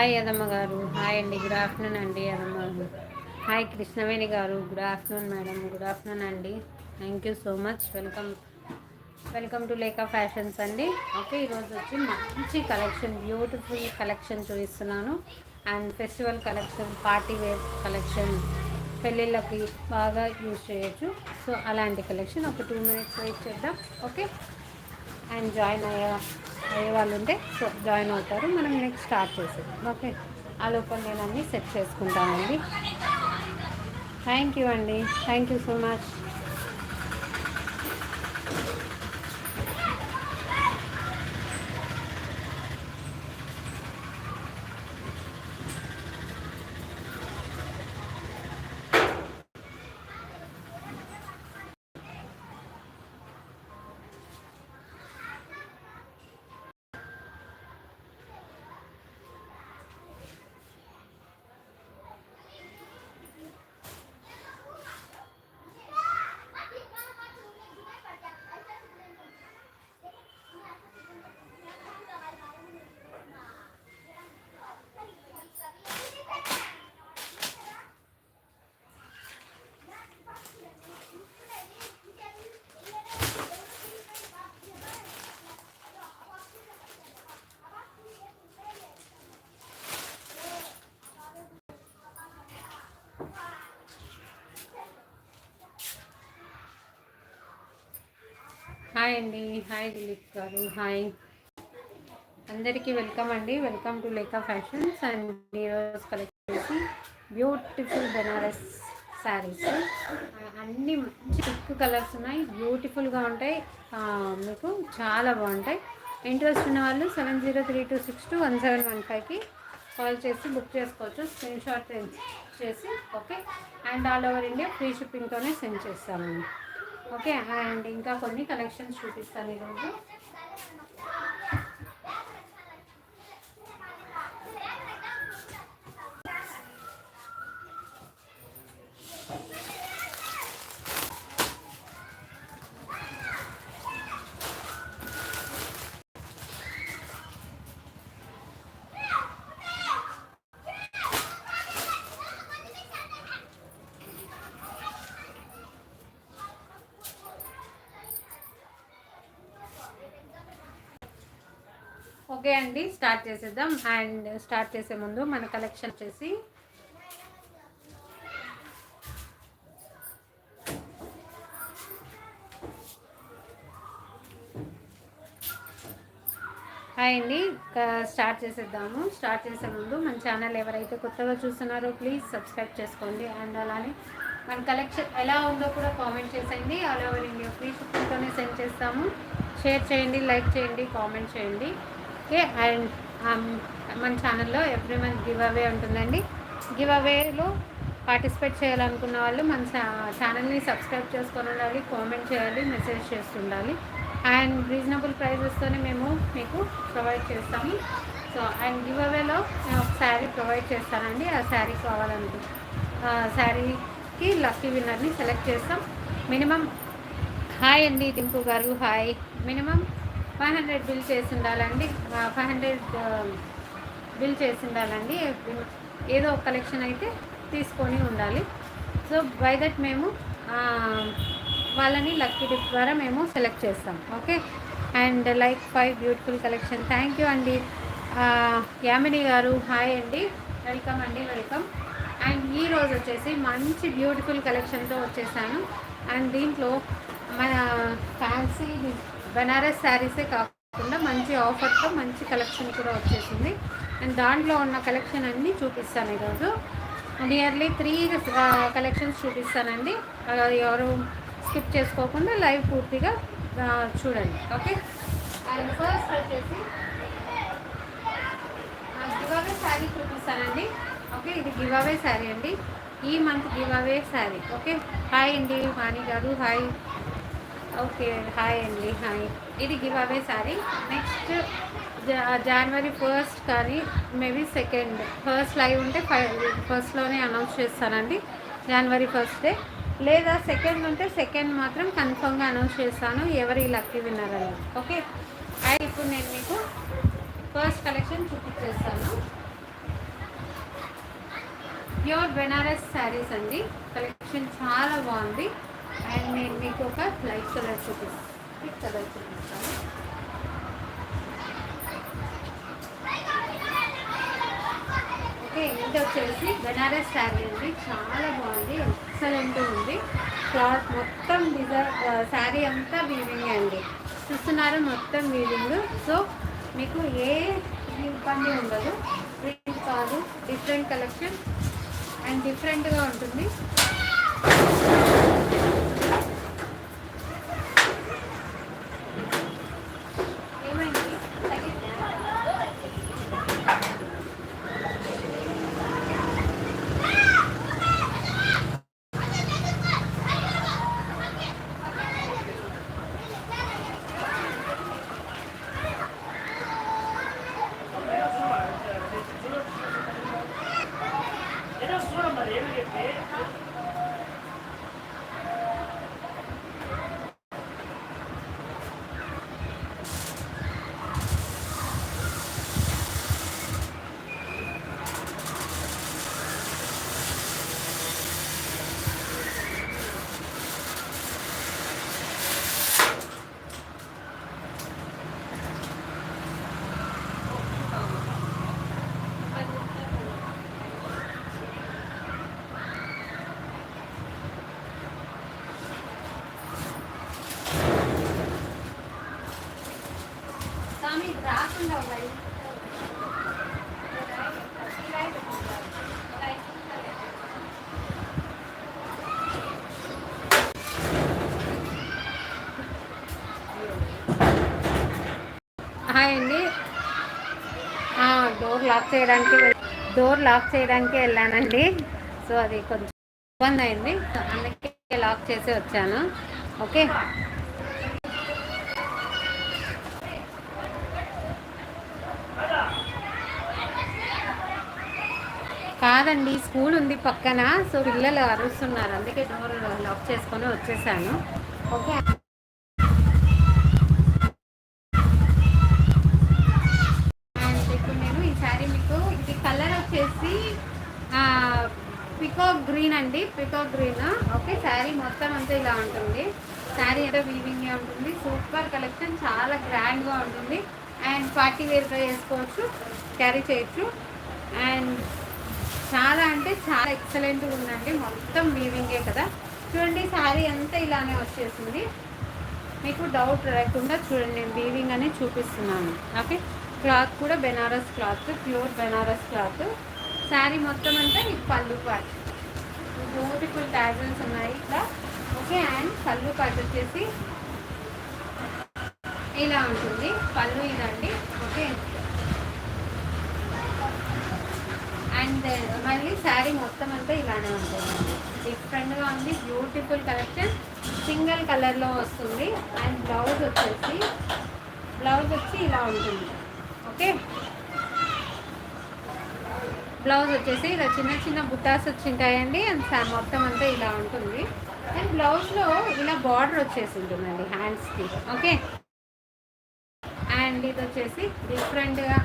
Hi యదమ్మ గారు. Hi అండి. Good afternoon అండి యదమ్మ హాయ్ కృష్ణవేణి గారు. Good afternoon madam. Good afternoon అండి. Thank you so much welcome welcome to Leka Fashions అండి. Okay ఈరోజు వచ్చి మంచి కలెక్షన్ బ్యూటిఫుల్ కలెక్షన్ చూపిస్తున్నాను. And festival collection party wear collection పెళ్ళిళ్ళకి బాగా యూజ్ చేయొచ్చు. సో అలాంటి కలెక్షన్ ఒక టూ మినిట్స్ వెయిట్ చేద్దాం. ఓకే అండ్ జాయిన్ అయ్యా అయ్యే వాళ్ళు ఉంటే సో జాయిన్ అవుతారు. మనం నెక్స్ట్ స్టార్ట్ చేసేది ఓకే? ఆ లోపల నేను అన్నీ సెట్ చేసుకుంటానండి. థ్యాంక్ యూ అండి. Thank you so much hi అండి. హాయ్ దిలీప్ గారు. హాయ్. అందరికీ వెల్కమ్ అండి. Welcome to Leka Fashions and ఈరోజు కలెక్ట్ చేసి బ్యూటిఫుల్ బెనారస్ శారీస్. అన్నీ మంచి పిక్ కలర్స్ ఉన్నాయి. బ్యూటిఫుల్గా ఉంటాయి. మీకు చాలా బాగుంటాయి. ఇంట్రెస్ట్ ఉన్న వాళ్ళు seven zero three two six two one seven one ఫైవ్కి కాల్ చేసి బుక్ చేసుకోవచ్చు. స్క్రీన్ షాట్ చేసి okay? And all over India free షిప్పింగ్తోనే send చేస్తామండి. Okay and. ఇంకా కొన్ని కలెక్షన్స్ చూపిస్తాను ఈరోజు. ఓకే అండి స్టార్ట్ చేసేద్దాం. అండ్ స్టార్ట్ చేసే ముందు మన కలెక్షన్ వచ్చేసి హాయ్ అండి స్టార్ట్ చేసేద్దాము. స్టార్ట్ చేసే ముందు మన ఛానల్ ఎవరైతే కొత్తగా చూస్తున్నారో ప్లీజ్ సబ్స్క్రైబ్ చేసుకోండి. అండ్ అలానే మన కలెక్షన్ ఎలా ఉందో కూడా కామెంట్ చేసేయండి. ఆల్ ఓవర్ ఇండియా ఫ్రీ షిప్పింగ్తోనే సెండ్ చేస్తాము. షేర్ చేయండి లైక్ చేయండి కామెంట్ చేయండి. ఓకే అండ్ మన ఛానల్లో ఎవ్రీ మంత్ గివ్ అవే ఉంటుందండి. గివ్ అవేలో పార్టిసిపేట్ చేయాలనుకున్న వాళ్ళు మన ఛానల్ని సబ్స్క్రైబ్ చేసుకొని ఉండాలి కామెంట్ చేయాలి మెసేజ్ చేస్తుండాలి. అండ్ రీజనబుల్ ప్రైజెస్తోనే మేము మీకు ప్రొవైడ్ చేస్తాము. సో అండ్ గివ్ అవేలో నేను ఒక శారీ ప్రొవైడ్ చేస్తానండి. ఆ శారీ కావాలనుకుంటు శారీకి లక్కీ విన్నర్ని సెలెక్ట్ చేస్తాం. మినిమం హాయ్ అండి టింపు గారు hi. Minimum five hundred bill చేసి ఉండాలండి ఫైవ్ హండ్రెడ్ బిల్ చేసి ఉండాలండి ఏదో ఒక కలెక్షన్ అయితే తీసుకొని ఉండాలి. సో బై దట్ మేము వాళ్ళని లక్కీ డిప్ ద్వారా మేము సెలెక్ట్ చేస్తాం. Okay? And like five beautiful collection. Thank you అండి. యామిని గారు హాయ్ అండి. వెల్కమ్ అండి వెల్కమ్. అండ్ ఈ రోజు వచ్చేసి మంచి బ్యూటిఫుల్ కలెక్షన్తో వచ్చేసాను. అండ్ దీంట్లో మన ఫ్యాన్సీ బెనారస్ శారీసే కాకుండా మంచి ఆఫర్తో మంచి కలెక్షన్ కూడా వచ్చేసింది. అండ్ దాంట్లో ఉన్న కలెక్షన్ అన్నీ చూపిస్తాను ఈరోజు. నియర్లీ త్రీ కలెక్షన్స్ చూపిస్తానండి. ఎవరు స్కిప్ చేసుకోకుండా లైవ్ పూర్తిగా చూడండి. ఓకే? అండ్ ఫస్ట్ వచ్చేసి గివావే శారీ చూపిస్తానండి. ఓకే? ఇది గివావే శారీ అండి. ఈ month giveaway sari. Okay? Hi అండి వాణి గారు. హాయ్. ఓకే హాయ్ అండి హాయ్. ఇది giveaway sari. Next January first కానీ మేబీ సెకండ్ ఫస్ట్ లైవ్ ఉంటే ఫైవ్ ఫస్ట్లోనే అనౌన్స్ చేస్తానండి. January first day. లేదా సెకండ్ ఉంటే సెకండ్ మాత్రం కన్ఫర్మ్గా అనౌన్స్ చేస్తాను. ఎవరి లక్కీ విన్నారని ఓకే? అయితే ఇప్పుడు నేను మీకు ఫస్ట్ కలెక్షన్ చూపించేస్తాను. ప్యూర్ బెనారస్ శారీస్ అండి. కలెక్షన్ చాలా బాగుంది. అండ్ నేను మీకు ఒక లైట్ కలర్ చూపిస్తాను కలర్ చూపిస్తాను ఓకే ఇది వచ్చేసి బెనారస్ శారీ అండి. చాలా బాగుంది. ఎక్సలెంట్ ఉంది. క్లాత్ మొత్తం డిజైన్ శారీ అంతా వీవింగ్ అండి. చూస్తున్నారు మొత్తం వీవింగ్ సో మీకు ఏ ఇబ్బంది ఉండదు. ప్రింట్ కాదు. డిఫరెంట్ కలెక్షన్ అండ్ డిఫరెంట్గా ఉంటుంది ఏమైంది తగ్గిందా? స్వామి ఇది రాకుండా ఉన్నాయి హాయ్ అండి డోర్ లాక్ చేయడానికి డోర్ లాక్ చేయడానికి వెళ్ళానండి. సో అది కొంచెం ఇబ్బంది అయింది. అందుకే లాక్ చేసి వచ్చాను. ఓకే. కాదండి స్కూల్ ఉంది పక్కన. సో పిల్లలు అరుస్తున్నారు. అందుకే డోర్ లాక్ చేసుకొని వచ్చేసాను. ఓకే. వచ్చేసి పికాక్ గ్రీన్ అండి. పికాక్ గ్రీన్ ఓకే శారీ మొత్తం అంతా ఇలా ఉంటుంది. శారీ అయితే వీవింగ్ ఉంటుంది. సూపర్ కలెక్షన్ చాలా గ్రాండ్గా ఉంటుంది. అండ్ పార్టీ వేర్గా వేసుకోవచ్చు క్యారీ చేయొచ్చు. అండ్ చాలా అంటే చాలా ఎక్సలెంట్గా ఉందండి. మొత్తం వీవింగే కదా. చూడండి శారీ అంతా ఇలానే వచ్చేసింది. మీకు డౌట్ లేకుండా చూడండి నేను వీవింగ్ అనేది చూపిస్తున్నాను. ఓకే క్లాత్ కూడా Banaras cloth pure Banaras cloth. Sari మొత్తం అంతా మీకు పళ్ళు పాట్. బ్యూటిఫుల్ ట్యాజల్స్ ఉన్నాయి ఇట్లా ఓకే అండ్ పళ్ళు పాట్ వచ్చేసి ఇలా ఉంటుంది. పళ్ళు ఇదండి. ఓకే. అండ్ మళ్ళీ శారీ మొత్తం అంతా ఇలానే ఉంటుంది డిఫరెంట్గా ఉంది. బ్యూటిఫుల్ కలెక్షన్ సింగిల్ కలర్లో వస్తుంది. అండ్ బ్లౌజ్ వచ్చేసి బ్లౌజ్ వచ్చి ఇలా ఉంటుంది. ఓకే. బ్లౌజ్ వచ్చేసి ఇలా చిన్న చిన్న బుట్టాస్ వచ్చింటాయండి. అండ్ సార్ మొత్తం అంతా ఇలా ఉంటుంది. అండ్ బ్లౌజ్లో ఇలా బార్డర్ వచ్చేసి ఉంటుందండి హ్యాండ్స్కి. ఓకే? అండ్ ఇది వచ్చేసి డిఫరెంట్గా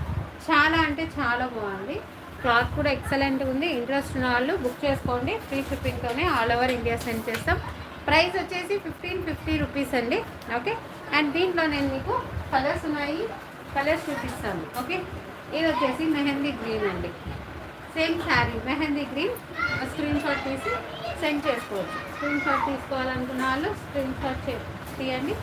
చాలా అంటే చాలా బాగుంది. క్లాత్ కూడా ఎక్సలెంట్ ఉంది. ఇంట్రెస్ట్ ఉన్న వాళ్ళు బుక్ చేసుకోండి. ఫ్రీ షిప్పింగ్తోనే ఆల్ ఓవర్ ఇండియా సెండ్ చేస్తాం. ప్రైస్ వచ్చేసి ఫిఫ్టీన్ ఫిఫ్టీ రూపీస్ అండి. ఓకే? అండ్ దీంట్లో నేను మీకు కలర్స్ ఉన్నాయి. కలర్స్ చూపిస్తాను. ఓకే? ఇది వచ్చేసి మెహందీ గ్రీన్ అండి. Same sari mehndi green. Screenshot తీసి సెండ్ చేసుకోవచ్చు. స్క్రీన్ షాట్ తీసుకోవాలనుకున్న వాళ్ళు స్క్రీన్ షాట్ చే- తీయండి.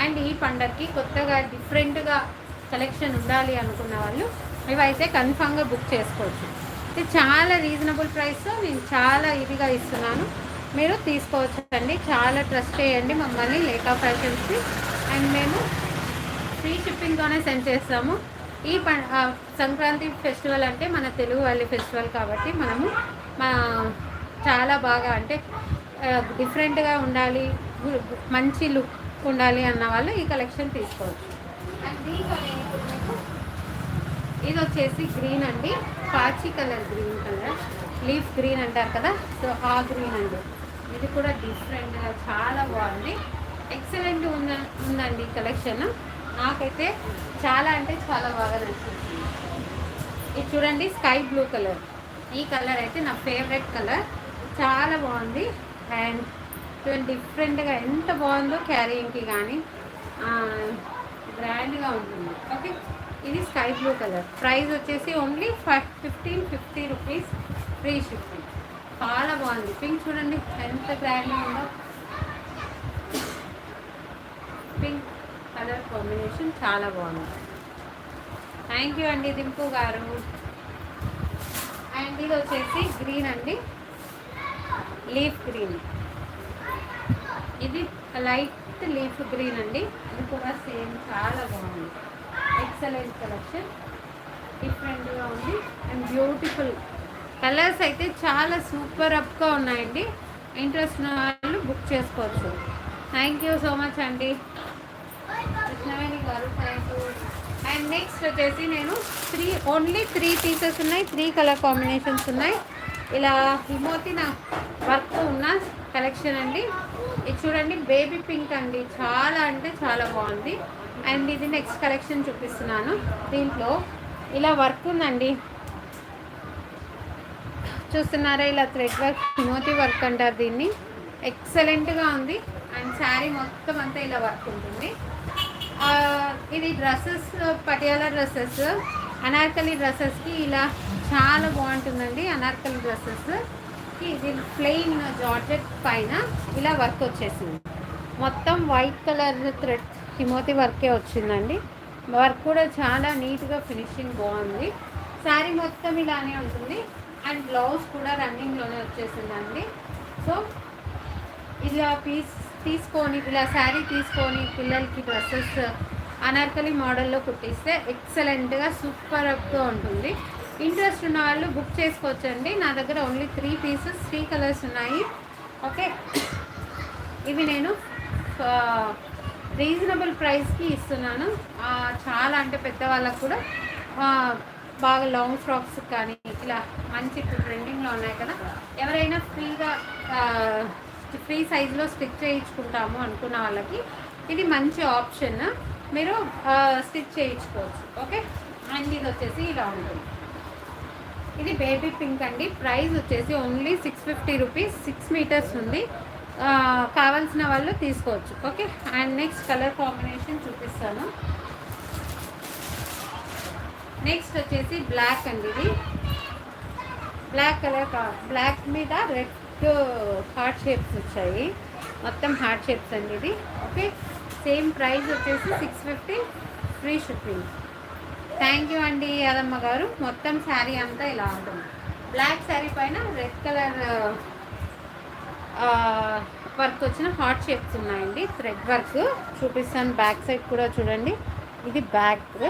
అండ్ ఈ పండగకి కొత్తగా డిఫరెంట్గా కలెక్షన్ ఉండాలి అనుకున్న వాళ్ళు ఇవైతే కన్ఫామ్గా బుక్ చేసుకోవచ్చు. ఇది చాలా రీజనబుల్ ప్రైస్ నేను చాలా ఇదిగా ఇస్తున్నాను. మీరు తీసుకోవచ్చు అండి చాలా ట్రస్ట్ చేయండి మమ్మల్ని లేకా ఫ్యాషన్స్కి. అండ్ మేము ఫ్రీ షిప్పింగ్తోనే సెండ్ చేస్తాము. ఈ సంక్రాంతి ఫెస్టివల్ అంటే మన తెలుగు వాళ్ళ ఫెస్టివల్ కాబట్టి మనము మా చాలా బాగా అంటే డిఫరెంట్గా ఉండాలి మంచి లుక్ ఉండాలి అన్న వాళ్ళు ఈ కలెక్షన్ తీసుకోవచ్చు. ఇది వచ్చేసి గ్రీన్ అండి పాచి colour green colour leaf green అంటారు కదా సో ఆ గ్రీన్ అండి. ఇది కూడా డిఫరెంట్గా చాలా బాగుంది. ఎక్సలెంట్ ఉన్న ఉందండి కలెక్షన్. నాకైతే చాలా అంటే చాలా బాగా నచ్చింది. ఇది చూడండి స్కై బ్లూ కలర్. ఈ కలర్ అయితే నా ఫేవరెట్ కలర్. చాలా బాగుంది. అండ్ డిఫరెంట్గా ఎంత బాగుందో క్యారీయింగ్కి కానీ గ్రాండ్గా ఉంటుంది. ఓకే? ఇది స్కై బ్లూ కలర్. ప్రైస్ వచ్చేసి only five fifteen fifty rupees free shipping చాలా బాగుంది. పింక్ చూడండి ఎంత గ్రాండ్గా ఉందో పింక్ కలర్ కాంబినేషన్ చాలా బాగుంది. థ్యాంక్ యూ అండి దింపు గారు. అండ్ ఇది వచ్చేసి గ్రీన్ అండి. లీఫ్ గ్రీన్ ఇది లైట్ లీఫ్ గ్రీన్ అండి. ఇది కూడా సేమ్ చాలా బాగుంది. ఎక్సలెంట్ కలెక్షన్ డిఫరెంట్గా ఉంది. అండ్ బ్యూటిఫుల్ కలర్స్ అయితే చాలా సూపర్ అప్గా ఉన్నాయండి. ఇంట్రెస్ట్ ఉన్న వాళ్ళు బుక్ చేసుకోవచ్చు. థ్యాంక్ యూ సో మచ్ అండి. కృష్ణవేణి గారు థ్యాంక్ యూ అండ్ నెక్స్ట్ వచ్చేసి నేను త్రీ ఓన్లీ త్రీ పీసెస్ ఉన్నాయి త్రీ కలర్ కాంబినేషన్స్ ఉన్నాయి. ఇలా హిమోతి నా వర్క్ ఉన్న కలెక్షన్ అండి. ఇది చూడండి బేబీ పింక్ అండి. చాలా అంటే చాలా బాగుంది. అండ్ ఇది నెక్స్ట్ కలెక్షన్ చూపిస్తున్నాను. దీంట్లో ఇలా వర్క్ ఉందండి. చూస్తున్నారా ఇలా థ్రెడ్ వర్క్ హిమోతి వర్క్ అంటారు దీన్ని. ఎక్సలెంట్గా ఉంది. అండ్ శారీ మొత్తం అంతా ఇలా వర్క్ ఉంటుంది. ఇది డ్రెస్సెస్ పటియాలా డ్రెస్సెస్. అనార్కలి డ్రెస్సెస్కి ఇలా చాలా బాగుంటుందండి అనార్కలి డ్రెస్సెస్. ఇది ప్లెయిన్ జార్జెట్ పైన ఇలా వర్క్ వచ్చేసింది. మొత్తం వైట్ కలర్ థ్రెడ్ హిమోతి వర్కే వచ్చిందండి. వర్క్ కూడా చాలా నీట్గా ఫినిషింగ్ బాగుంది. శారీ మొత్తం ఇలానే ఉంటుంది. అండ్ బ్లౌజ్ కూడా రన్నింగ్లోనే వచ్చేసిందండి. సో ఇలా పీస్ తీసుకొని ఇలా శారీ తీసుకొని పిల్లలకి డ్రెస్సెస్ అనార్కలి మోడల్లో కుట్టిస్తే ఎక్సలెంట్గా సూపర్ అప్గా ఉంటుంది. ఇంట్రెస్ట్ ఉన్న వాళ్ళు బుక్ చేసుకోవచ్చండి. నా దగ్గర only three pieces three colours ఉన్నాయి. ఓకే ఇవి నేను రీజనబుల్ ప్రైస్కి ఇస్తున్నాను. చాలా అంటే పెద్దవాళ్ళకు కూడా బాగా లాంగ్ ఫ్రాక్స్ కానీ ఇలా మంచి ట్రెండింగ్లో ఉన్నాయి కదా. ఎవరైనా ఫ్రీగా ఫ్రీ సైజులో స్టిచ్ చేయించుకుంటాము అనుకున్న వాళ్ళకి ఇది మంచి ఆప్షన్. మీరు స్టిచ్ చేయించుకోవచ్చు. ఓకే? అండ్ ఇది వచ్చేసి ఇలా ఉంటుంది. ఇది బేబీ పింక్ అండి. ప్రైస్ వచ్చేసి only six fifty rupees. Six metres ఉంది. కావాల్సిన వాళ్ళు తీసుకోవచ్చు. Okay? And next colour combination చూపిస్తాను. నెక్స్ట్ వచ్చేసి బ్లాక్ అండి ఇది. బ్లాక్ కలర్ బ్లాక్ మీద రెడ్ హార్ట్ షేప్స్ వచ్చాయి. మొత్తం హార్ట్ షేప్స్ అండి ఇది. ఓకే? సేమ్ ప్రైస్ వచ్చేసి six fifty free shipping. Thank you అండి యాదమ్మ గారు. మొత్తం శారీ అంతా ఇలా ఉంటుంది. బ్లాక్ శారీ పైన రెడ్ కలర్ వర్క్ వచ్చిన హార్ట్ షేప్స్ ఉన్నాయండి. థ్రెడ్ వర్క్ చూపిస్తాను. బ్యాక్ సైడ్ కూడా చూడండి. ఇది బ్యాక్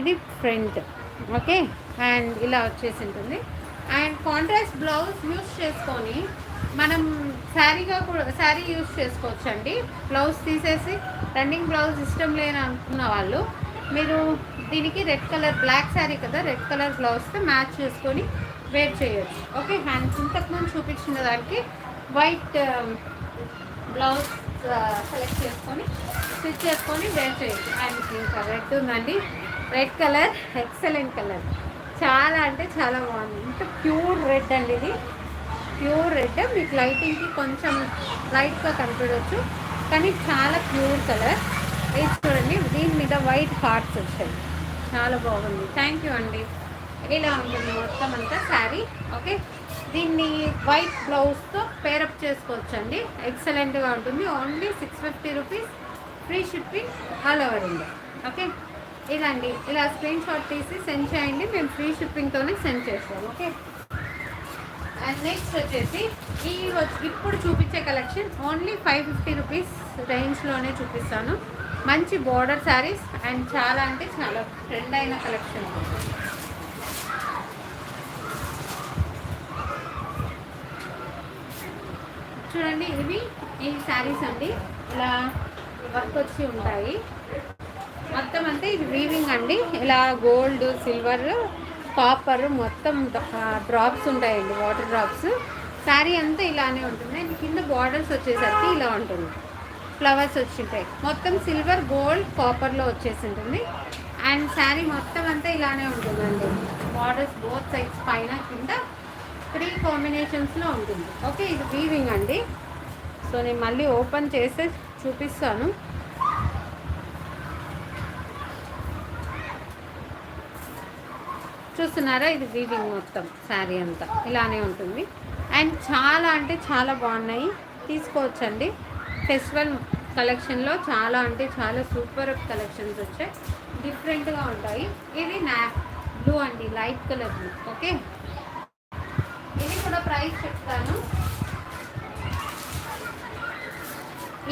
ఇది ఫ్రంట్. ఓకే? అండ్ ఇలా వచ్చేసి ఉంటుంది. అండ్ కాంట్రాస్ట్ బ్లౌజ్ యూస్ చేసుకొని మనం శారీగా కూడా శారీ యూస్ చేసుకోవచ్చు అండి బ్లౌజ్ తీసేసి రన్నింగ్ బ్లౌజ్ ఇష్టం లేని అనుకున్న వాళ్ళు మీరు దీనికి రెడ్ కలర్ బ్లాక్ శారీ కదా రెడ్ కలర్ బ్లౌజ్తో మ్యాచ్ చేసుకొని వేర్ చేయొచ్చు. ఓకే హ్యాండ్స్ ఇంతకుముందు చూపించిన దానికి వైట్ um, బ్లౌజ్ సెలెక్ట్ చేసుకొని స్టిచ్ చేసుకొని వేర్ చేయొచ్చు. అండ్ ఇంకా రెడ్ ఉందండి. Red colour excellent colour. చాలా అంటే చాలా బాగుంది. ఇంత ప్యూర్ రెడ్ అండి ఇది. Pure red. మీకు లైటింగ్కి కొంచెం లైట్గా కనిపించవచ్చు కానీ చాలా ప్యూర్ కలర్. ఇది చూడండి దీని మీద వైట్ హార్ట్స్ వచ్చాయి. చాలా బాగుంది. థ్యాంక్ యూ అండి. ఇలా ఉంటుంది మొత్తం అంతా శారీ. ఓకే? దీన్ని వైట్ బ్లౌజ్తో పేరప్ చేసుకోవచ్చు అండి ఎక్సలెంట్గా ఉంటుంది. Only six fifty rupees. Free shipping all over India. Okay? ఇదండి. ఇలా స్క్రీన్ షాట్ తీసి సెండ్ చేయండి. మేము ఫ్రీ షిప్పింగ్తోనే సెండ్ చేస్తాం. ఓకే అండ్ నెక్స్ట్ వచ్చేసి ఈ ఇప్పుడు చూపించే collection only five fifty rupees రేంజ్లోనే చూపిస్తాను. మంచి బార్డర్ శారీస్ అండ్ చాలా అంటే చాలా ట్రెండ్ అయిన కలెక్షన్ చూడండి ఇవి ఈ శారీస్ అండి. ఇలా వర్క్ వచ్చి ఉంటాయి. మొత్తం అంతా ఇది వీవింగ్ అండి. ఇలా గోల్డ్ సిల్వర్ కాపర్ మొత్తం డ్రాప్స్ ఉంటాయండి వాటర్ డ్రాప్స్ శారీ అంతా ఇలానే ఉంటుంది. కింద బార్డర్స్ వచ్చేసరికి ఇలా ఉంటుంది. ఫ్లవర్స్ వచ్చి ఉంటాయి మొత్తం సిల్వర్ గోల్డ్ కాపర్లో వచ్చేసి ఉంటుంది. అండ్ శారీ మొత్తం అంతా ఇలానే ఉంటుందండి. బార్డర్స్ బోత్ సైడ్స్ పైన కింద త్రీ కాంబినేషన్స్లో ఉంటుంది. ఓకే ఇది వీవింగ్ అండి. సో నేను మళ్ళీ ఓపెన్ చేసి చూపిస్తాను. చూస్తున్నారా? ఇది వీవింగ్ మొత్తం శారీ అంతా. ఇలానే ఉంటుంది. అండ్ చాలా అంటే చాలా బాగున్నాయి. తీసుకోవచ్చండి. ఫెస్టివల్ కలెక్షన్లో చాలా అంటే చాలా సూపర్ కలెక్షన్స్ వచ్చాయి. డిఫరెంట్గా ఉంటాయి. ఇది నా బ్లూ అండి లైట్ కలర్ బ్లూ. ఓకే? ఇది కూడా ప్రైస్ చెప్తాను.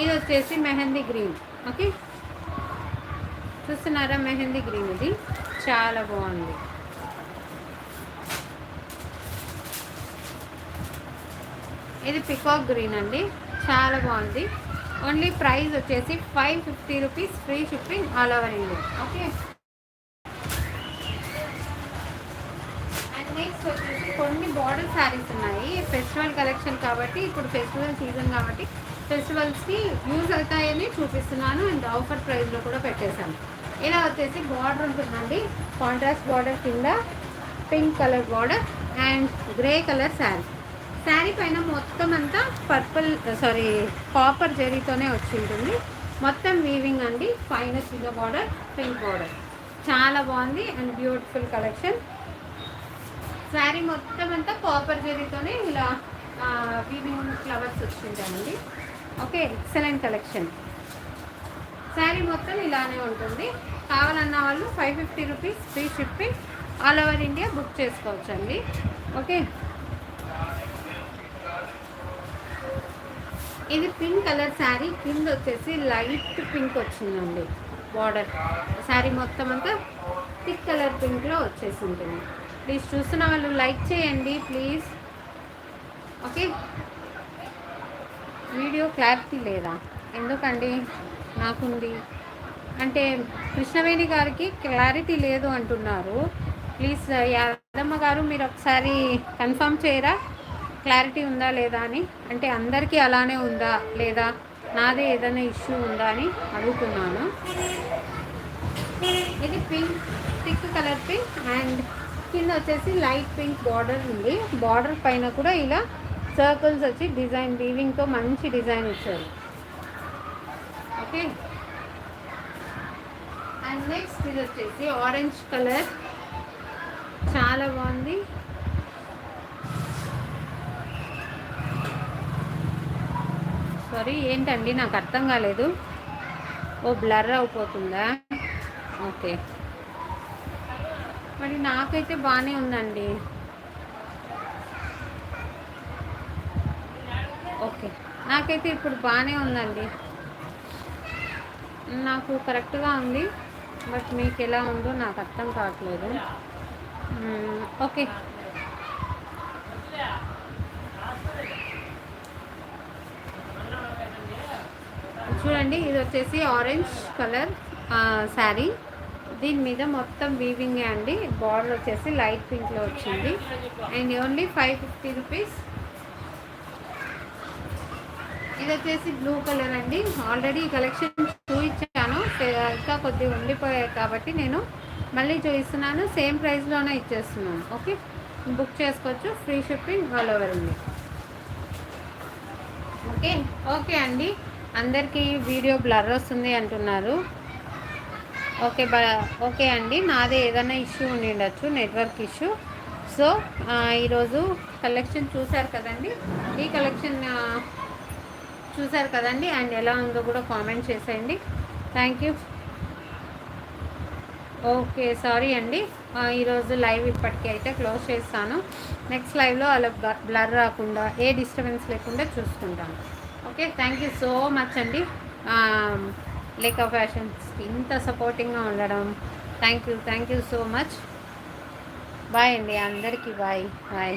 ఇది వచ్చేసి మెహందీ గ్రీన్. ఓకే? చూస్తున్నారా మెహందీ గ్రీన్ ఇది? చాలా బాగుంది. ఇది పికాక్ గ్రీన్ అండి. చాలా బాగుంది. ఓన్లీ ప్రైస్ వచ్చేసి five fifty rupees free shipping all over India okay and next వచ్చేసి కొన్ని బార్డర్ శారీస్ ఉన్నాయి. ఫెస్టివల్ కలెక్షన్ కాబట్టి ఇప్పుడు ఫెస్టివల్ సీజన్ కాబట్టి ఫెస్టివల్స్కి యూజ్ అవుతాయని చూపిస్తున్నాను అండ్ ఆఫర్ ప్రైస్లో కూడా పెట్టేశాను. ఇలా వచ్చేసి బార్డర్ ఉంటుందండి. కాంట్రాస్ట్ బార్డర్ కింద pink colour border and grey colour sari sari పైన మొత్తం అంతా పర్పుల్ సారీ కాపర్ జరీతోనే వచ్చి ఉంటుంది మొత్తం వీవింగ్ అండి. పైన చిన్న బార్డర్ పింక్ బార్డర్ చాలా బాగుంది అండ్ బ్యూటిఫుల్ కలెక్షన్ శారీ మొత్తం అంతా కాపర్ జరీతోనే ఇలా వీవింగ్ ఫ్లవర్స్ వచ్చింటానండి ఓకే ఎక్సలెంట్ కలెక్షన్ శారీ మొత్తం ఇలానే ఉంటుంది. కావాలన్న వాళ్ళు five fifty rupees free shipping all over India book చేసుకోవచ్చండి. ఓకే. ఇది పింక్ కలర్ శారీ. కింద వచ్చేసి లైట్ పింక్ వచ్చిందండి బార్డర్. శారీ మొత్తం అంతా థిక్ కలర్ పింక్లో వచ్చేసి ఉంటుంది. ప్లీజ్ చూస్తున్న వాళ్ళు లైక్ చేయండి ప్లీజ్. ఓకే? వీడియో క్లారిటీ లేదా? ఎందుకండి? నాకుంది. అంటే కృష్ణవేణి గారికి క్లారిటీ లేదు అంటున్నారు. ప్లీజ్ యాదమ్మ గారు మీరు ఒకసారి కన్ఫర్మ్ చేయరా? క్లారిటీ ఉందా లేదా అని అంటే అందరికీ అలానే ఉందా లేదా నాదే ఏదైనా ఇష్యూ ఉందా అని అడుగుతున్నాను. ఇది pink thick colour pink and కింద వచ్చేసి లైట్ పింక్ బార్డర్ ఉంది. బార్డర్ పైన కూడా ఇలా సర్కిల్స్ వచ్చి డిజైన్ వీవింగ్తో మంచి డిజైన్ ఇచ్చారు ఓకే అండ్ నెక్స్ట్ ఇది వచ్చేసి ఆరెంజ్ కలర్ చాలా బాగుంది. సారీ ఏంటండి? నాకు అర్థం కాలేదు. ఓ బ్లర్ అయిపోతుందా ఓకే. మరి నాకైతే బాగానే ఉందండి. ఓకే. నాకైతే ఇప్పుడు బాగానే ఉందండి. నాకు కరెక్ట్గా ఉంది. బట్ మీకు ఎలా ఉందో నాకు అర్థం కావట్లేదు. ఓకే. చూడండి ఇది వచ్చేసి ఆరెంజ్ కలర్ శారీ దీని మీద మొత్తం వీవింగ్ అండి. బార్డర్ వచ్చేసి లైట్ పింక్లో వచ్చింది. And only five fifty rupees ఇది వచ్చేసి బ్లూ కలర్ అండి. ఆల్రెడీ కలెక్షన్ చూపించాను. ఇంకా కొద్దిగా ఉండిపోయాయి కాబట్టి నేను మళ్ళీ చూపిస్తున్నాను. సేమ్ ప్రైస్లోనే ఇచ్చేస్తున్నాను. ఓకే బుక్ చేసుకోవచ్చు. ఫ్రీ షిప్పింగ్ ఆల్ ఓవర్ ఉంది ఓకే ఓకే అండి. అందరికీ వీడియో బ్లర్ వస్తుంది అంటున్నారు. ఓకే బ ఓకే అండి. నాదే ఏదైనా ఇష్యూ ఉండి ఉండొచ్చు నెట్వర్క్ ఇష్యూ. సో ఈరోజు కలెక్షన్ చూశారు కదండి? ఈ కలెక్షన్ చూశారు కదండి? అండ్ ఎలా ఉందో కూడా కామెంట్ చేసేయండి. Thank you. ఓకే సారీ అండి. ఈరోజు లైవ్ ఇప్పటికీ అయితే క్లోజ్ చేస్తాను. నెక్స్ట్ లైవ్లో అలా బ్లర్ రాకుండా ఏ డిస్టర్బెన్స్ లేకుండా చూసుకుంటాను. Okay thank you so much అండి. లేక ఫ్యాషన్స్కి ఇంత సపోర్టింగ్గా ఉండడం. Thank you thank you so much bye అండి అందరికీ బాయ్ బాయ్